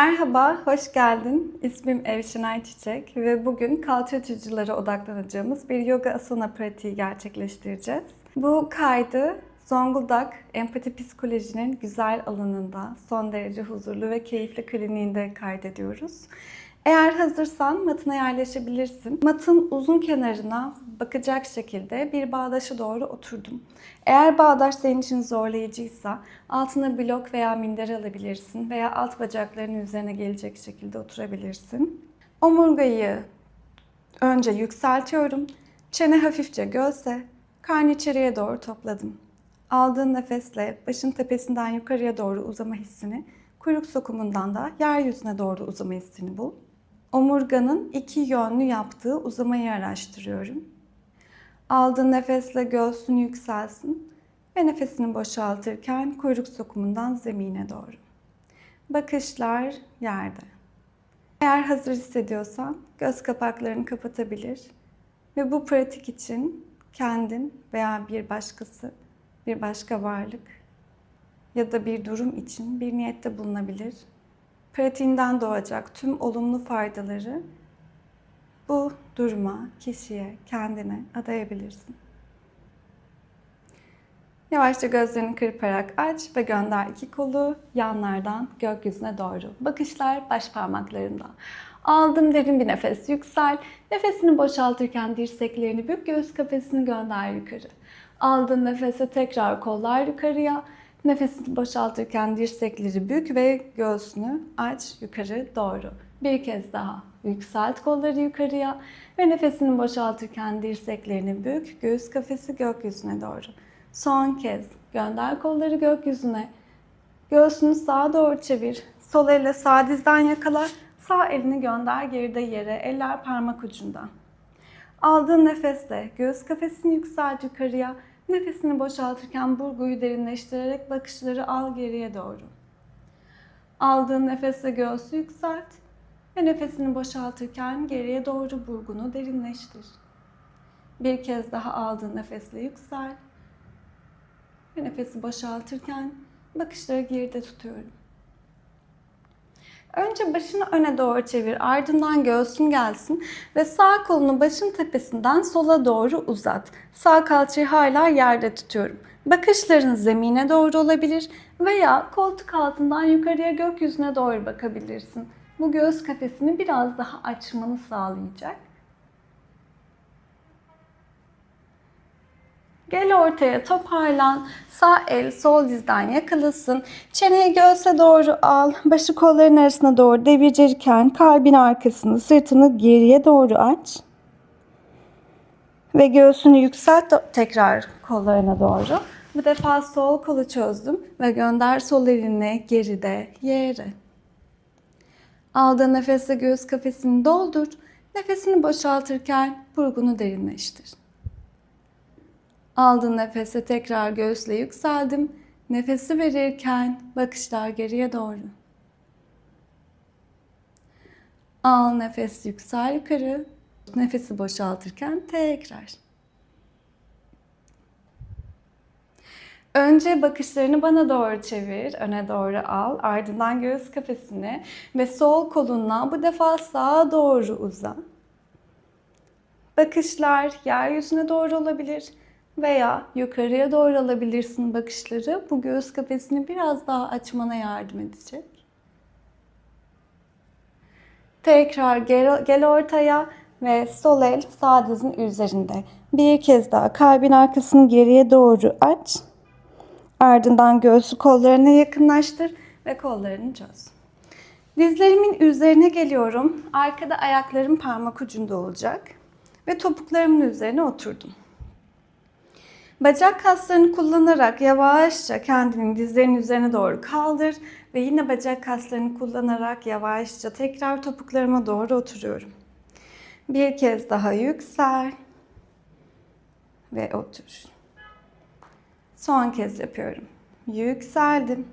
Merhaba, hoş geldin. İsmim Evşinay Çiçek ve bugün kalça tücülara odaklanacağımız bir yoga asana pratiği gerçekleştireceğiz. Bu kaydı Zonguldak Empati Psikoloji'nin güzel alanında son derece huzurlu ve keyifli kliniğinde kaydediyoruz. Eğer hazırsan matına yerleşebilirsin. Matın uzun kenarına bakacak şekilde bir bağdaşa doğru oturdum. Eğer bağdaş senin için zorlayıcıysa altına blok veya minder alabilirsin veya alt bacaklarının üzerine gelecek şekilde oturabilirsin. Omurgayı önce yükseltiyorum. Çene hafifçe göğse, karnı içeriye doğru topladım. Aldığın nefesle başın tepesinden yukarıya doğru uzama hissini, kuyruk sokumundan da yeryüzüne doğru uzama hissini bul. Omurganın iki yönlü yaptığı uzamayı araştırıyorum. Aldığın nefesle göğsün yükselsin ve nefesini boşaltırken kuyruk sokumundan zemine doğru. Bakışlar yerde. Eğer hazır hissediyorsan göz kapaklarını kapatabilir ve bu pratik için kendin veya bir başkası, bir başka varlık ya da bir durum için bir niyette bulunabilir. Pratiğinden doğacak tüm olumlu faydaları bu duruma, kişiye, kendine adayabilirsin. Yavaşça gözlerini kırparak aç ve gönder iki kolu yanlardan gökyüzüne doğru. Bakışlar baş parmaklarında. Aldım derin bir nefes yüksel. Nefesini boşaltırken dirseklerini bük, göğüs kafesini gönder yukarı. Aldığın nefese tekrar kollar yukarıya. Nefesini boşaltırken dirsekleri bük ve göğsünü aç yukarı doğru. Bir kez daha yükselt kolları yukarıya ve nefesini boşaltırken dirseklerini bük, göğüs kafesi gökyüzüne doğru. Son kez gönder kolları gökyüzüne. Göğsünü sağa doğru çevir. Sol elle sağ dizden yakala. Sağ elini gönder geride yere. Eller parmak ucunda. Aldığın nefesle göğüs kafesini yükselt yukarıya. Nefesini boşaltırken burguyu derinleştirerek bakışları al geriye doğru. Aldığın nefesle göğsü yükselt ve nefesini boşaltırken geriye doğru burgunu derinleştir. Bir kez daha aldığın nefesle yüksel ve nefesi boşaltırken bakışları geride tutuyorum. Önce başını öne doğru çevir, ardından göğsün gelsin ve sağ kolunu başın tepesinden sola doğru uzat. Sağ kalçayı hala yerde tutuyorum. Bakışların zemine doğru olabilir veya koltuk altından yukarıya gökyüzüne doğru bakabilirsin. Bu göğüs kafesini biraz daha açmanı sağlayacak. Gel ortaya toparlan. Sağ el sol dizden yakalasın. Çeneyi göğse doğru al. Başı kolların arasına doğru devirirken kalbin arkasını, sırtını geriye doğru aç. Ve göğsünü yükselt tekrar kollarına doğru. Bu defa sol kolu çözdüm ve gönder sol elini geride yere. Aldığın nefesle göğüs kafesini doldur. Nefesini boşaltırken burgunu derinleştir. Aldığın nefese tekrar göğüsle yükseldim. Nefesi verirken bakışlar geriye doğru. Al nefes yüksel yukarı. Nefesi boşaltırken tekrar. Önce bakışlarını bana doğru çevir, öne doğru al. Ardından göğüs kafesini ve sol kolunla bu defa sağa doğru uzan. Bakışlar yeryüzüne doğru olabilir veya yukarıya doğru alabilirsin bakışları. Bu göğüs kafesini biraz daha açmana yardım edecek. Tekrar gel, gel ortaya ve sol el sağ dizin üzerinde. Bir kez daha kalbin arkasını geriye doğru aç. Ardından göğsü kollarına yakınlaştır ve kollarını çöz. Dizlerimin üzerine geliyorum. Arkada ayaklarım parmak ucunda olacak. Ve topuklarımın üzerine oturdum. Bacak kaslarını kullanarak yavaşça kendini dizlerin üzerine doğru kaldır ve yine bacak kaslarını kullanarak yavaşça tekrar topuklarıma doğru oturuyorum. Bir kez daha yüksel ve otur. Son kez yapıyorum. Yükseldim.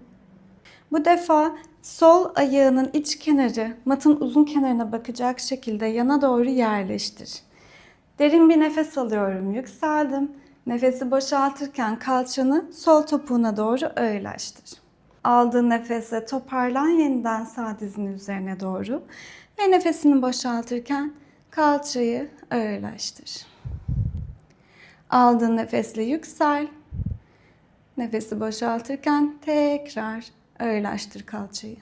Bu defa sol ayağının iç kenarı matın uzun kenarına bakacak şekilde yana doğru yerleştir. Derin bir nefes alıyorum. Yükseldim. Nefesi boşaltırken kalçanı sol topuğuna doğru ağırlaştır. Aldığın nefese toparlan yeniden sağ dizinin üzerine doğru. Ve nefesini boşaltırken kalçayı ağırlaştır. Aldığın nefesle yüksel. Nefesi boşaltırken tekrar ağırlaştır kalçayı.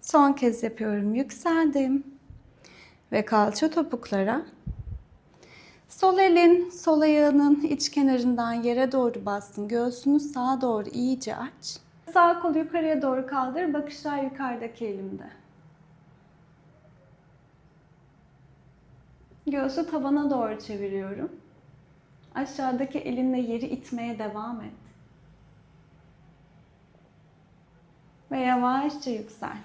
Son kez yapıyorum. Yükseldim. Ve kalça topuklara. Sol elin sol ayağının iç kenarından yere doğru bastın. Göğsünü sağa doğru iyice aç. Sağ kolu yukarıya doğru kaldır. Bakışlar yukarıdaki elimde. Göğsü tavana doğru çeviriyorum. Aşağıdaki elinle yeri itmeye devam et. Ve yavaşça yüksel.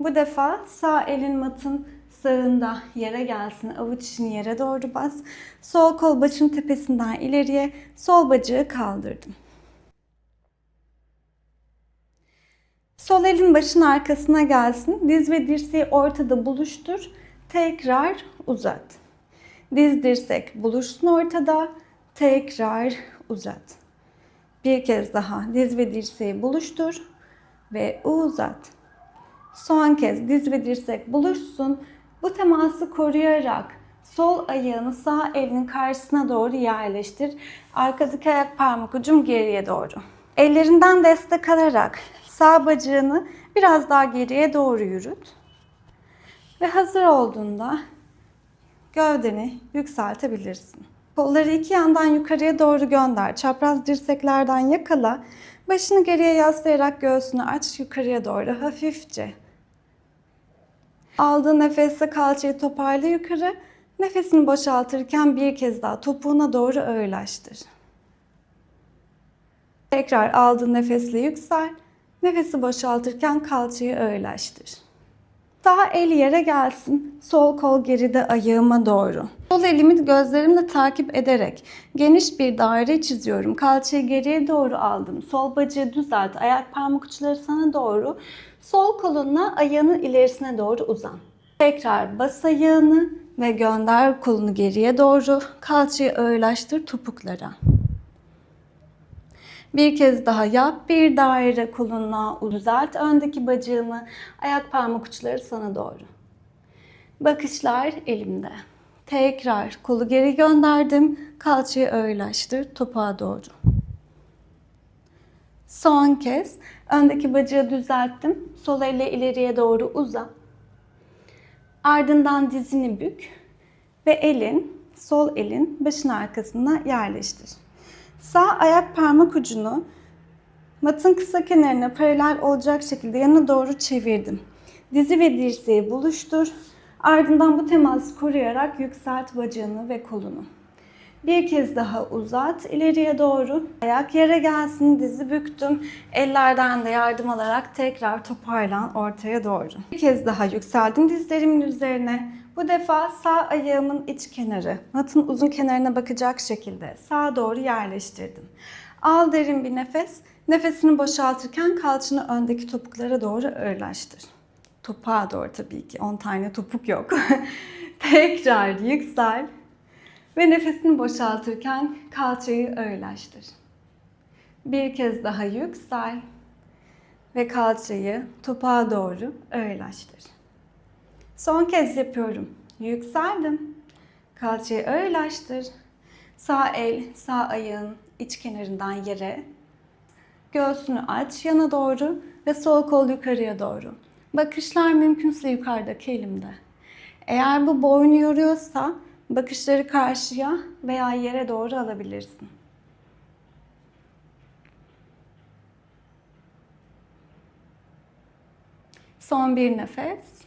Bu defa sağ elin matın sağında yere gelsin. Avuç içini yere doğru bas. Sol kol başın tepesinden ileriye sol bacağı kaldırdım. Sol elin başın arkasına gelsin. Diz ve dirseği ortada buluştur. Tekrar uzat. Diz dirsek buluşsun ortada. Tekrar uzat. Bir kez daha diz ve dirseği buluştur ve uzat. Son kez diz ve dirsek buluşsun. Bu teması koruyarak sol ayağını sağ elinin karşısına doğru yerleştir. Arkadaki ayak parmak ucum geriye doğru. Ellerinden destek alarak sağ bacağını biraz daha geriye doğru yürüt. Ve hazır olduğunda gövdeni yükseltebilirsin. Kolları iki yandan yukarıya doğru gönder. Çapraz dirseklerden yakala. Başını geriye yaslayarak göğsünü aç yukarıya doğru hafifçe. Aldığın nefesle kalçayı toparla yukarı. Nefesini boşaltırken bir kez daha topuğuna doğru ağırlaştır. Tekrar aldığın nefesle yüksel. Nefesi boşaltırken kalçayı ağırlaştır. Sağ el yere gelsin. Sol kol geride ayağıma doğru. Sol elimi gözlerimle takip ederek geniş bir daire çiziyorum. Kalçayı geriye doğru aldım. Sol bacağı düzelt. Ayak parmak uçları sana doğru. Sol kolunla ayağının ilerisine doğru uzan. Tekrar bas ayağını ve gönder kolunu geriye doğru. Kalçayı ağırlaştır topuklara. Bir kez daha yap. Bir daire kolunla düzelt. Öndeki bacağını, ayak parmak uçları sana doğru. Bakışlar elimde. Tekrar kolu geri gönderdim. Kalçayı ağırlaştır topuğa doğru. Son kez öndeki bacağı düzelttim. Sol elle ileriye doğru uza. Ardından dizini bük ve elin, sol elin başın arkasına yerleştir. Sağ ayak parmak ucunu matın kısa kenarına paralel olacak şekilde yana doğru çevirdim. Dizi ve dirseği buluştur. Ardından bu teması koruyarak yükselt bacağını ve kolunu. Bir kez daha uzat ileriye doğru. Ayak yere gelsin, dizi büktüm. Ellerden de yardım alarak tekrar toparlan ortaya doğru. Bir kez daha yükseldim dizlerimin üzerine. Bu defa sağ ayağımın iç kenarı, matın uzun kenarına bakacak şekilde sağa doğru yerleştirdim. Al derin bir nefes. Nefesini boşaltırken kalçanı öndeki topuklara doğru ağırlaştır. Topuğa doğru tabii ki. 10 tane topuk yok. Tekrar yüksel. Ve nefesini boşaltırken kalçayı ağırlaştır. Bir kez daha yüksel. Ve kalçayı topuğa doğru ağırlaştır. Son kez yapıyorum. Yükseldim. Kalçayı ağırlaştır. Sağ el, sağ ayağın iç kenarından yere. Göğsünü aç yana doğru ve sol kol yukarıya doğru. Bakışlar mümkünse yukarıdaki elimde. Eğer bu boynu yoruyorsa bakışları karşıya veya yere doğru alabilirsin. Son bir nefes.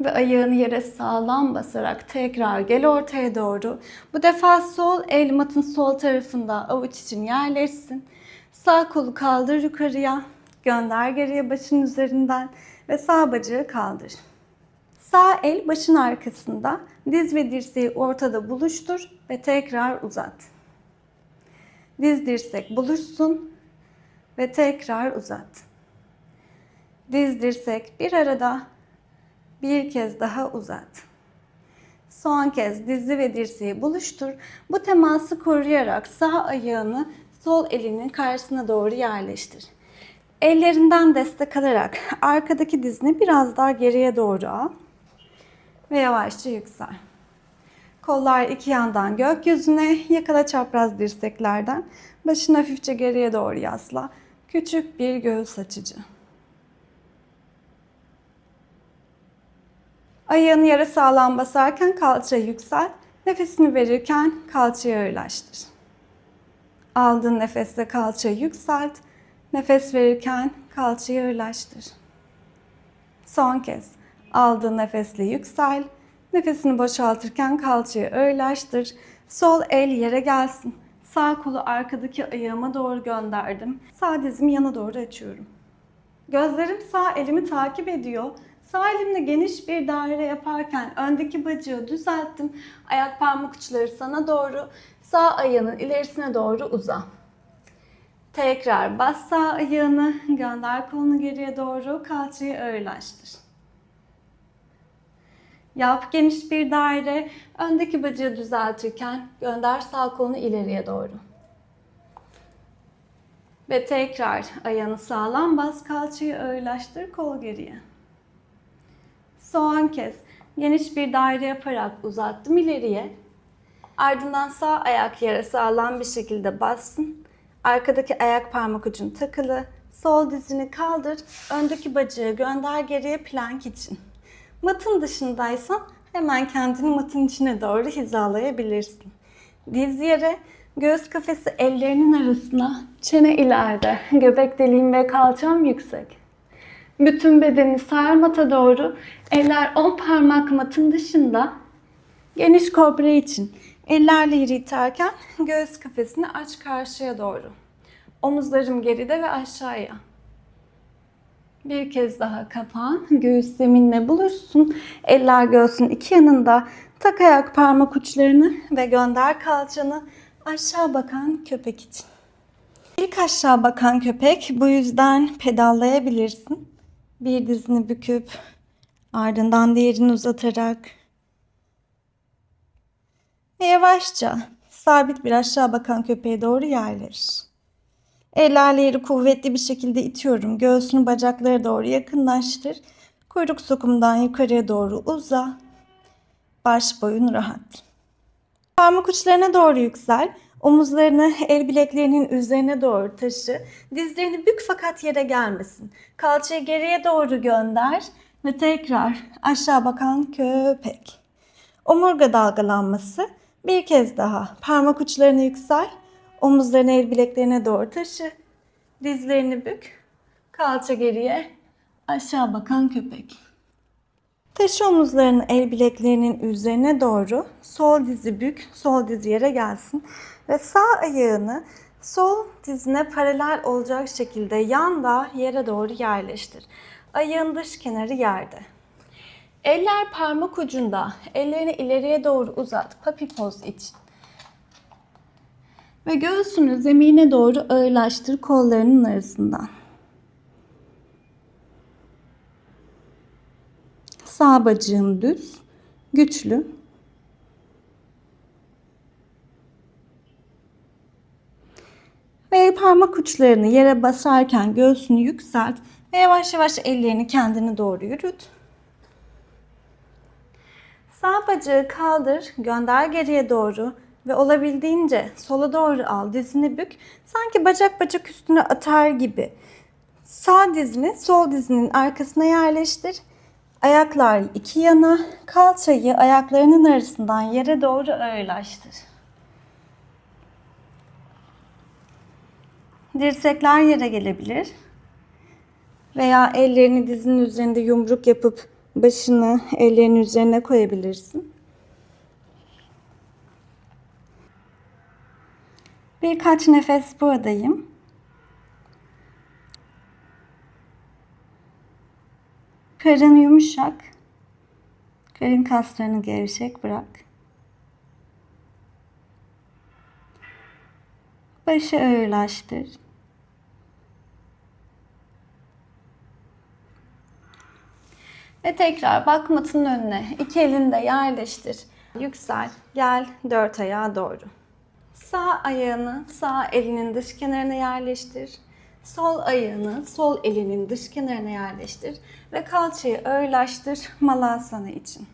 Ve ayağını yere sağlam basarak tekrar gel ortaya doğru. Bu defa sol el matın sol tarafında avuç için yerleşsin. Sağ kolu kaldır yukarıya. Gönder geriye başın üzerinden ve sağ bacağı kaldır. Sağ el başın arkasında. Diz ve dirseği ortada buluştur ve tekrar uzat. Diz dirsek buluşsun ve tekrar uzat. Diz dirsek bir arada bir kez daha uzat. Son kez dizi ve dirseği buluştur. Bu teması koruyarak sağ ayağını sol elinin karşısına doğru yerleştir. Ellerinden destek alarak arkadaki dizini biraz daha geriye doğru al ve yavaşça yüksel. Kollar iki yandan gökyüzüne, yakala çapraz dirseklerden. Başını hafifçe geriye doğru yasla. Küçük bir göğüs açıcı. Ayağını yere sağlam basarken kalçayı yüksel. Nefesini verirken kalçayı ağırlaştır. Aldığın nefesle kalçayı yükselt. Nefes verirken kalçayı ağırlaştır. Son kez. Aldığın nefesle yüksel. Nefesini boşaltırken kalçayı ağırlaştır. Sol el yere gelsin. Sağ kolu arkadaki ayağıma doğru gönderdim. Sağ dizimi yana doğru açıyorum. Gözlerim sağ elimi takip ediyor. Sağ elimle geniş bir daire yaparken öndeki bacağı düzelttim. Ayak parmak uçları sana doğru. Sağ ayağının ilerisine doğru uza. Tekrar bas sağ ayağını, gönder kolunu geriye doğru, kalçayı ağırlaştır. Yap geniş bir daire, öndeki bacağı düzeltirken gönder sağ kolunu ileriye doğru. Ve tekrar ayağını sağlam bas, kalçayı ağırlaştır, kol geriye. Son kez geniş bir daire yaparak uzattım ileriye. Ardından sağ ayak yere sağlam bir şekilde bassın. Arkadaki ayak parmak ucun takılı. Sol dizini kaldır. Öndeki bacağı gönder geriye plank için. Matın dışındaysan hemen kendini matın içine doğru hizalayabilirsin. Diz yere, göğüs kafesi ellerinin arasına, çene ileride, göbek deliğim ve kalçam yüksek. Bütün bedeni sağ mata doğru, eller 10 parmak matın dışında. Geniş kobra için ellerle yeri iterken göğüs kafesini aç karşıya doğru. Omuzlarım geride ve aşağıya. Bir kez daha kapan. Göğüs zeminle bulursun. Eller göğsün iki yanında. Tak ayak parmak uçlarını ve gönder kalçanı aşağı bakan köpek için. İlk aşağı bakan köpek bu yüzden pedallayabilirsin. Bir dizini büküp ardından diğerini uzatarak ve yavaşça sabit bir aşağı bakan köpeğe doğru yerleş. Ellerle yeri kuvvetli bir şekilde itiyorum. Göğsünü bacaklara doğru yakınlaştır. Kuyruk sokumdan yukarıya doğru uza. Baş boyun rahat. Parmak uçlarına doğru yüksel. Omuzlarını el bileklerinin üzerine doğru taşı. Dizlerini bük fakat yere gelmesin. Kalçayı geriye doğru gönder ve tekrar aşağı bakan köpek. Omurga dalgalanması. Bir kez daha parmak uçlarını yüksel. Omuzlarını el bileklerine doğru taşı. Dizlerini bük. Kalça geriye. Aşağı bakan köpek. Taşı omuzlarını el bileklerinin üzerine doğru. Sol dizi bük, sol diz yere gelsin. Ve sağ ayağını sol dizine paralel olacak şekilde yanda yere doğru yerleştir. Ayağın dış kenarı yerde. Eller parmak ucunda. Ellerini ileriye doğru uzat. Papi poz için. Ve göğsünü zemine doğru ağırlaştır kollarının arasından. Sağ bacağın düz, güçlü. Ve parmak uçlarını yere basarken göğsünü yükselt ve yavaş yavaş ellerini kendine doğru yürüt. Sağ bacağı kaldır, gönder geriye doğru ve olabildiğince sola doğru al. Dizini bük. Sanki bacak bacak üstüne atar gibi. Sağ dizini sol dizinin arkasına yerleştir. Ayaklar iki yana, kalçayı ayaklarının arasından yere doğru ağırlaştır. Dirsekler yere gelebilir. Veya ellerini dizinin üzerinde yumruk yapıp başını ellerinin üzerine koyabilirsin. Birkaç nefes buradayım. Karın yumuşak. Karın kaslarını gevşek bırak. Başı ağırlaştır. Ve tekrar bak matının önüne. İki elini de yerleştir. Yüksel. Gel dört ayağa doğru. Sağ ayağını sağ elinin dış kenarına yerleştir. Sol ayağını sol elinin dış kenarına yerleştir ve kalçayı ağırlaştır malasana için.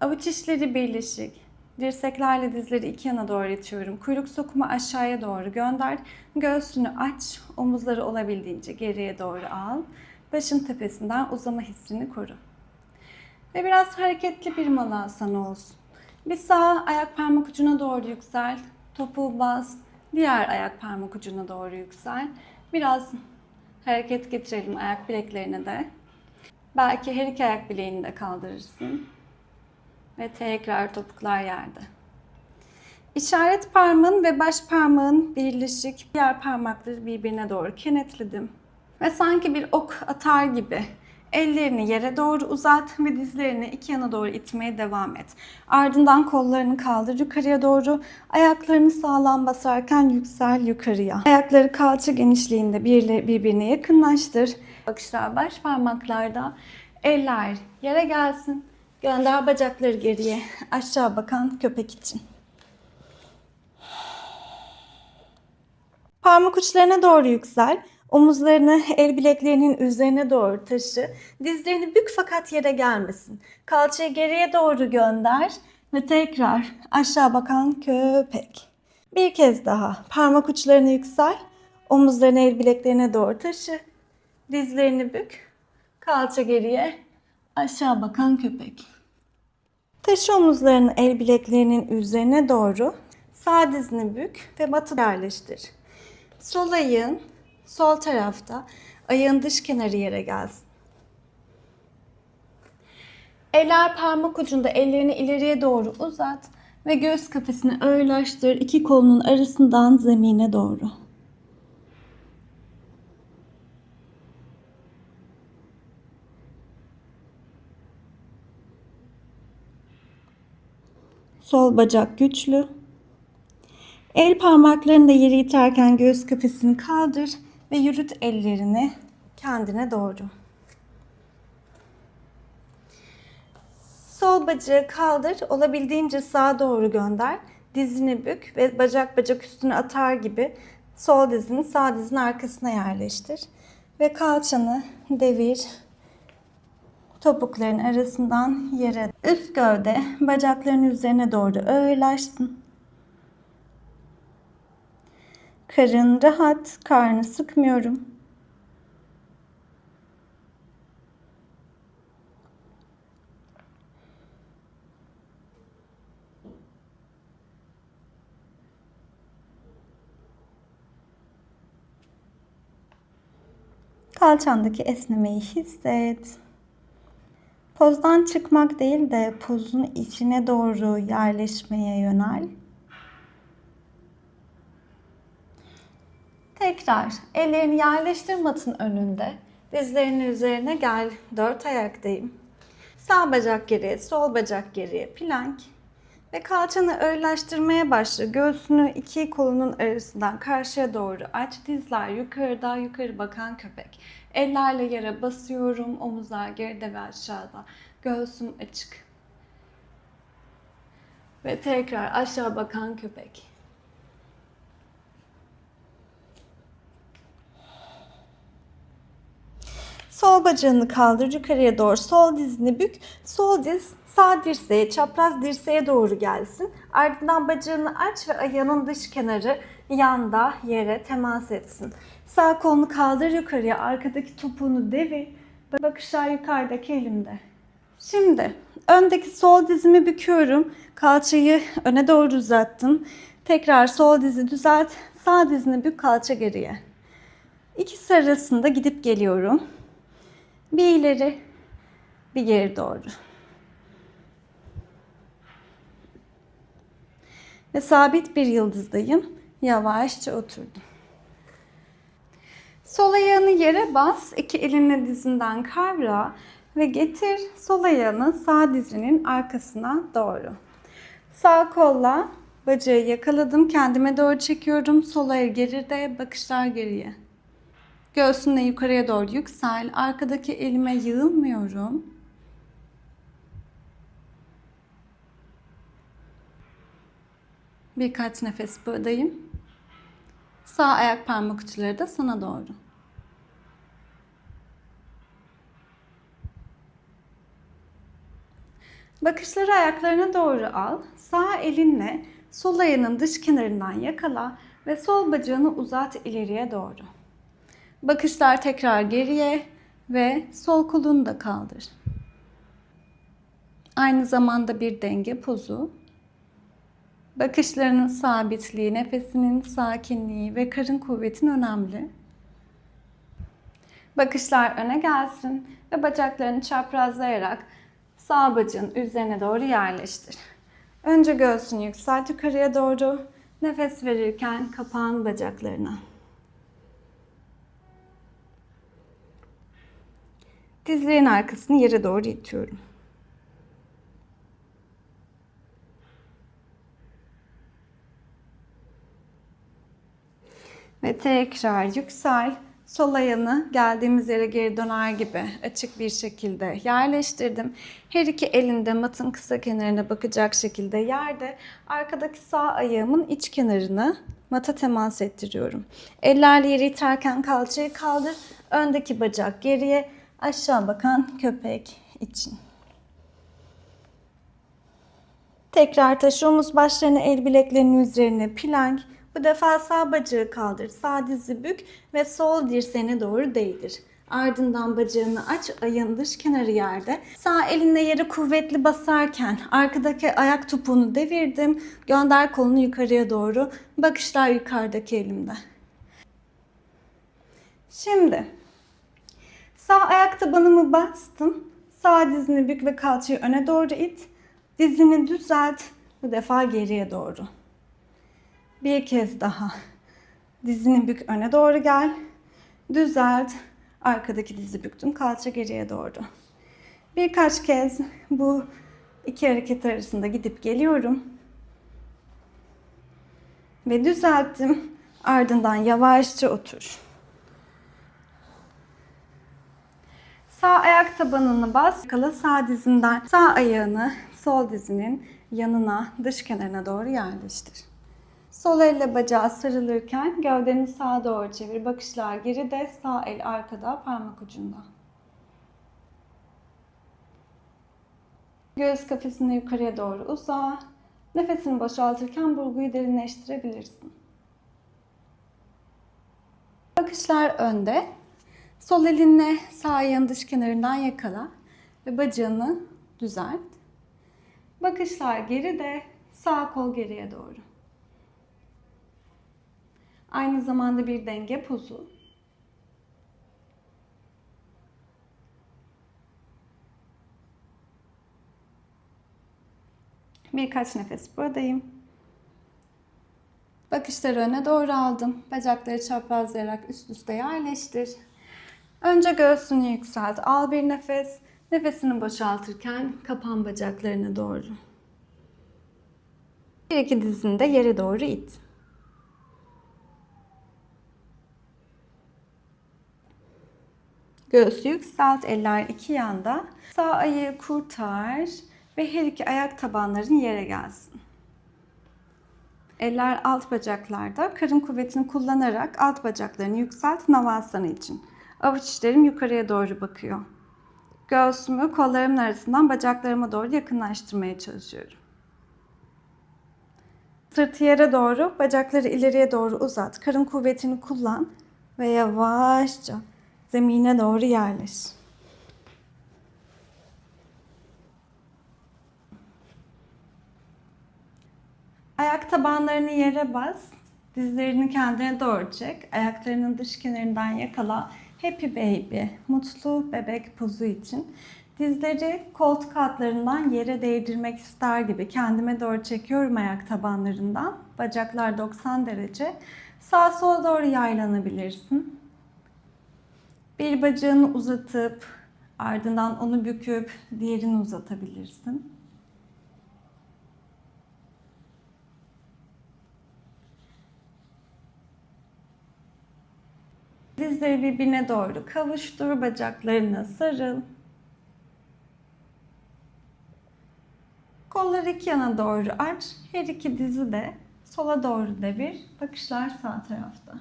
Avuç içleri birleşik. Dirseklerle dizleri iki yana doğru itiyorum. Kuyruk sokumu aşağıya doğru gönder. Göğsünü aç. Omuzları olabildiğince geriye doğru al. Başın tepesinden uzama hissini koru. Ve biraz hareketli bir malasana olsun. Bir sağ ayak parmak ucuna doğru yüksel. Topuğu bas. Diğer ayak parmak ucuna doğru yüksel. Biraz hareket getirelim ayak bileklerine de. Belki her iki ayak bileğini de kaldırırsın. Ve tekrar topuklar yerde. İşaret parmağın ve baş parmağın birleşik diğer parmakları birbirine doğru kenetledim. Ve sanki bir ok atar gibi ellerini yere doğru uzat ve dizlerini iki yana doğru itmeye devam et. Ardından kollarını kaldır yukarıya doğru. Ayaklarını sağlam basarken yüksel yukarıya. Ayakları kalça genişliğinde bir- birbirine yakınlaştır. Bakışlar baş parmaklarda. Eller yere gelsin. Gönder bacakları geriye. Aşağı bakan köpek için. Parmak uçlarına doğru yüksel. Omuzlarını el bileklerinin üzerine doğru taşı. Dizlerini bük fakat yere gelmesin. Kalçayı geriye doğru gönder ve tekrar aşağı bakan köpek. Bir kez daha parmak uçlarını yüksel. Omuzlarını el bileklerine doğru taşı. Dizlerini bük. Kalça geriye aşağı bakan köpek. Taşı omuzlarını el bileklerinin üzerine doğru sağ dizini bük ve batı yerleştir. Sol ayağın sol tarafta ayağın dış kenarı yere gelsin. Eller parmak ucunda ellerini ileriye doğru uzat ve göğüs kafesini ağırlaştır iki kolunun arasından zemine doğru. Sol bacak güçlü. El parmaklarını da yere iterken göğüs kafesini kaldır ve yürüt ellerini kendine doğru. Sol bacağı kaldır, olabildiğince sağa doğru gönder. Dizini bük ve bacak bacak üstüne atar gibi sol dizini sağ dizinin arkasına yerleştir. Ve kalçanı devir, topukların arasından yere. Üst gövde bacakların üzerine doğru ağırlaşsın. Karın rahat, karnı sıkmıyorum. Kalçandaki esnemeyi hisset. Pozdan çıkmak değil de pozun içine doğru yerleşmeye yönel. Tekrar ellerini yerleştir matın önünde. Dizlerinin üzerine gel. Dört ayaktayım. Sağ bacak geriye, sol bacak geriye. Plank. Ve kalçanı ağırlaştırmaya başla. Göğsünü iki kolunun arasından karşıya doğru aç. Dizler yukarıda, yukarı bakan köpek. Ellerle yere basıyorum. Omuzlar geride ve aşağıda. Göğsüm açık. Ve tekrar aşağı bakan köpek. Sol bacağını kaldır yukarıya doğru. Sol dizini bük. Sol diz sağ dirseğe, çapraz dirseğe doğru gelsin. Ardından bacağını aç ve ayağının dış kenarı yanda yere temas etsin. Sağ kolunu kaldır yukarıya. Arkadaki topuğunu devir. Bakışlar yukarıdaki elimde. Şimdi öndeki sol dizimi büküyorum. Kalçayı öne doğru uzattım. Tekrar sol dizi düzelt. Sağ dizini bük kalça geriye. İkisi arasında gidip geliyorum. Bir ileri, bir geri doğru. Ve sabit bir yıldızdayım. Yavaşça oturdum. Sol ayağını yere bas, iki elinle dizinden kavra ve getir sol ayağını sağ dizinin arkasına doğru. Sağ kolla bacağı yakaladım, kendime doğru çekiyorum. Sol ayağı geride, bakışlar geriye. Göğsünle yukarıya doğru yüksel. Arkadaki elime yığılmıyorum. Birkaç nefes buradayım. Sağ ayak parmak uçları da sana doğru. Bakışları ayaklarına doğru al. Sağ elinle sol ayağının dış kenarından yakala ve sol bacağını uzat ileriye doğru. Bakışlar tekrar geriye ve sol kolunu da kaldır. Aynı zamanda bir denge pozu. Bakışlarının sabitliği, nefesinin sakinliği ve karın kuvvetin önemli. Bakışlar öne gelsin ve bacaklarını çaprazlayarak sağ bacağın üzerine doğru yerleştir. Önce göğsünü yükselt yukarıya doğru. Nefes verirken kapağın bacaklarına. Dizlerin arkasını yere doğru itiyorum. Ve tekrar yüksel. Sol ayağını geldiğimiz yere geri döner gibi açık bir şekilde yerleştirdim. Her iki elinde matın kısa kenarına bakacak şekilde yerde arkadaki sağ ayağımın iç kenarını mata temas ettiriyorum. Ellerle yeri iterken kalçayı kaldır. Öndeki bacak geriye aşağı bakan köpek için. Tekrar taşı omuz başlarını el bileklerinin üzerine plank. Bu defa sağ bacağı kaldır. Sağ dizi bük ve sol dirseğine doğru değdir. Ardından bacağını aç, ayağın dış kenarı yerde. Sağ elinle yere kuvvetli basarken arkadaki ayak topuğunu devirdim. Gönder kolunu yukarıya doğru. Bakışlar yukarıdaki elimde. Şimdi sağ ayak tabanımı bastım. Sağ dizini bük ve kalçayı öne doğru it. Dizini düzelt. Bu defa geriye doğru. Bir kez daha. Dizini bük öne doğru gel. Düzelt. Arkadaki dizi büktüm. Kalça geriye doğru. Birkaç kez bu iki hareket arasında gidip geliyorum. Ve düzelttim. Ardından yavaşça otur. Sağ ayak tabanını bas. Kala sağ dizinden sağ ayağını sol dizinin yanına, dış kenarına doğru yerleştir. Sol elle bacağı sarılırken gövdeni sağa doğru çevir. Bakışlar geride, sağ el arkada, parmak ucunda. Göğüs kafesini yukarıya doğru uza. Nefesini boşaltırken burguyu derinleştirebilirsin. Bakışlar önde. Sol elinle sağ ayağın dış kenarından yakala ve bacağını düzelt. Bakışlar geride, sağ kol geriye doğru. Aynı zamanda bir denge pozu. Birkaç nefes buradayım. Bakışları öne doğru aldım. Bacakları çaprazlayarak üst üste yerleştir. Önce göğsünü yükselt. Al bir nefes. Nefesini boşaltırken kapan bacaklarına doğru. Bir iki dizini de yere doğru it. Göğsü yükselt, eller iki yanda. Sağ ayağı kurtar ve her iki ayak tabanların yere gelsin. Eller alt bacaklarda. Karın kuvvetini kullanarak alt bacaklarını yükselt Navasana için. Avuç içlerim yukarıya doğru bakıyor. Göğsümü kollarımın arasından bacaklarıma doğru yakınlaştırmaya çalışıyorum. Sırtı yere doğru, bacakları ileriye doğru uzat. Karın kuvvetini kullan ve yavaşça zemine doğru yerleş. Ayak tabanlarını yere bas. Dizlerini kendine doğru çek. Ayaklarının dış kenarından yakala. Happy baby, mutlu bebek pozu için. Dizleri koltuk altlarından yere değdirmek ister gibi kendime doğru çekiyorum ayak tabanlarından. Bacaklar 90 derece. Sağ sola doğru yaylanabilirsin. Bir bacağını uzatıp ardından onu büküp diğerini uzatabilirsin. Dizleri birbirine doğru kavuştur, bacaklarına sarıl. Kolları iki yana doğru aç. Her iki dizi de Sola doğru devir. Bakışlar sağ tarafta.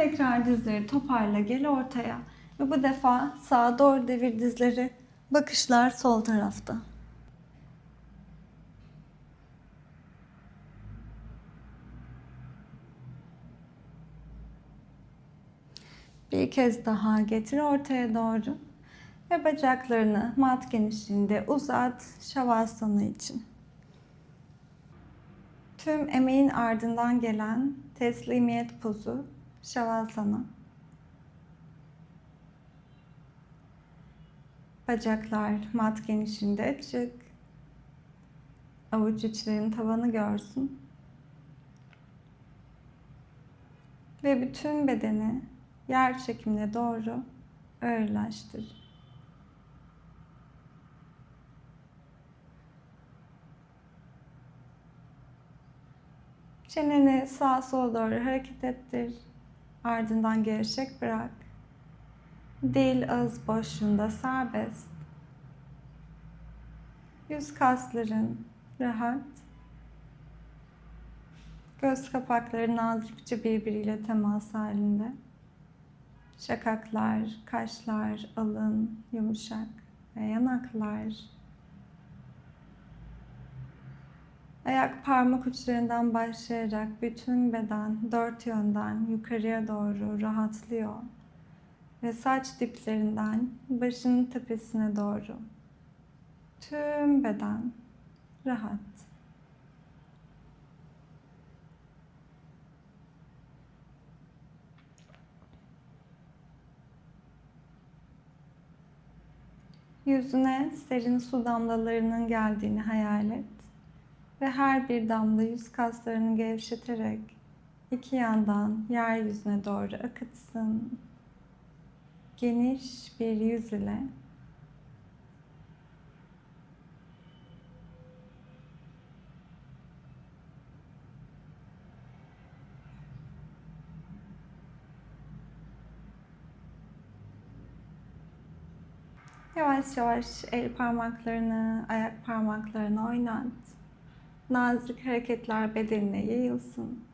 Tekrar dizleri toparla gel ortaya. Ve bu defa sağa doğru devir dizleri. Bakışlar sol tarafta. Bir kez daha getir ortaya doğru. Ve bacaklarını mat genişliğinde uzat şavasana için. Tüm emeğin ardından gelen teslimiyet pozu şavasana. Bacaklar mat genişliğinde açık. Avuç içlerin tavanı görsün. Ve bütün bedeni yer çekimine doğru ağırlaştır. Çeneni sağa sola doğru hareket ettir. Ardından gevşek bırak. Dil ağız boşluğunda serbest. Yüz kasların rahat. Göz kapakları nazikçe birbiriyle temas halinde. Şakaklar, kaşlar, alın yumuşak ve yanaklar. Ayak parmak uçlarından başlayarak bütün beden dört yönden yukarıya doğru rahatlıyor. Ve saç diplerinden başın tepesine doğru. Tüm beden rahat. Yüzüne serin su damlalarının geldiğini hayal et. Ve her bir damla yüz kaslarını gevşeterek iki yandan yeryüzüne doğru akıtsın. Geniş bir yüz ile Yavaş yavaş el parmaklarını, ayak parmaklarını oynat. Nazik hareketler bedenine yayılsın.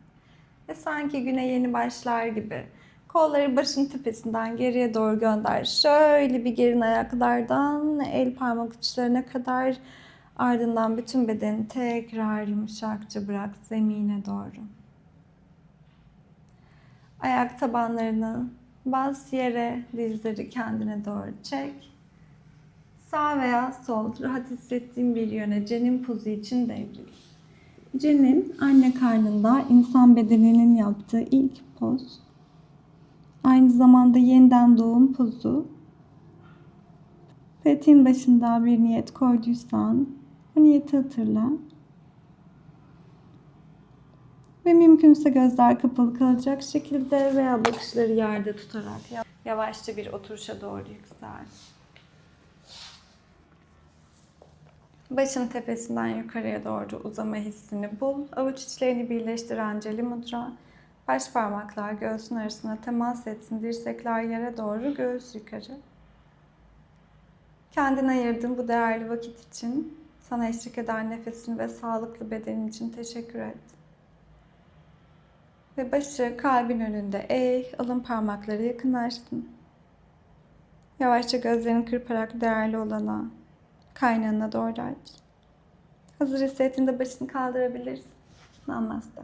Ve sanki güne yeni başlar gibi kolları başın tepesinden geriye doğru gönder. Şöyle bir gerin ayaklardan el parmak uçlarına kadar ardından bütün bedeni tekrar yumuşakça bırak zemine doğru. Ayak tabanlarını bas yere, dizleri kendine doğru çek. Sağ veya sol rahat hissettiğin bir yöne cenin pozu için devril. Cenin anne karnında insan bedeninin yaptığı ilk poz. Aynı zamanda yeniden doğum pozu. Fethin başında bir niyet koyduysan o niyeti hatırla. Ve mümkünse gözler kapalı kalacak şekilde veya bakışları yerde tutarak yavaşça bir oturuşa doğru yüksel. Başın tepesinden yukarıya doğru uzama hissini bul. Avuç içlerini birleştiren Celi Mudra. Baş parmaklar göğsün arasına temas etsin. Dirsekler yere doğru, göğüs yukarı. Kendine ayırdığın bu değerli vakit için sana eşlik eden nefesin ve sağlıklı bedenin için teşekkür et. Ve başı kalbin önünde eğ, alın parmakları yakınlaşsın. Yavaşça gözlerini kırparak değerli olana, kaynağına doğru aç. Hazır hissettiğinde başını kaldırabilirsin. Namaste.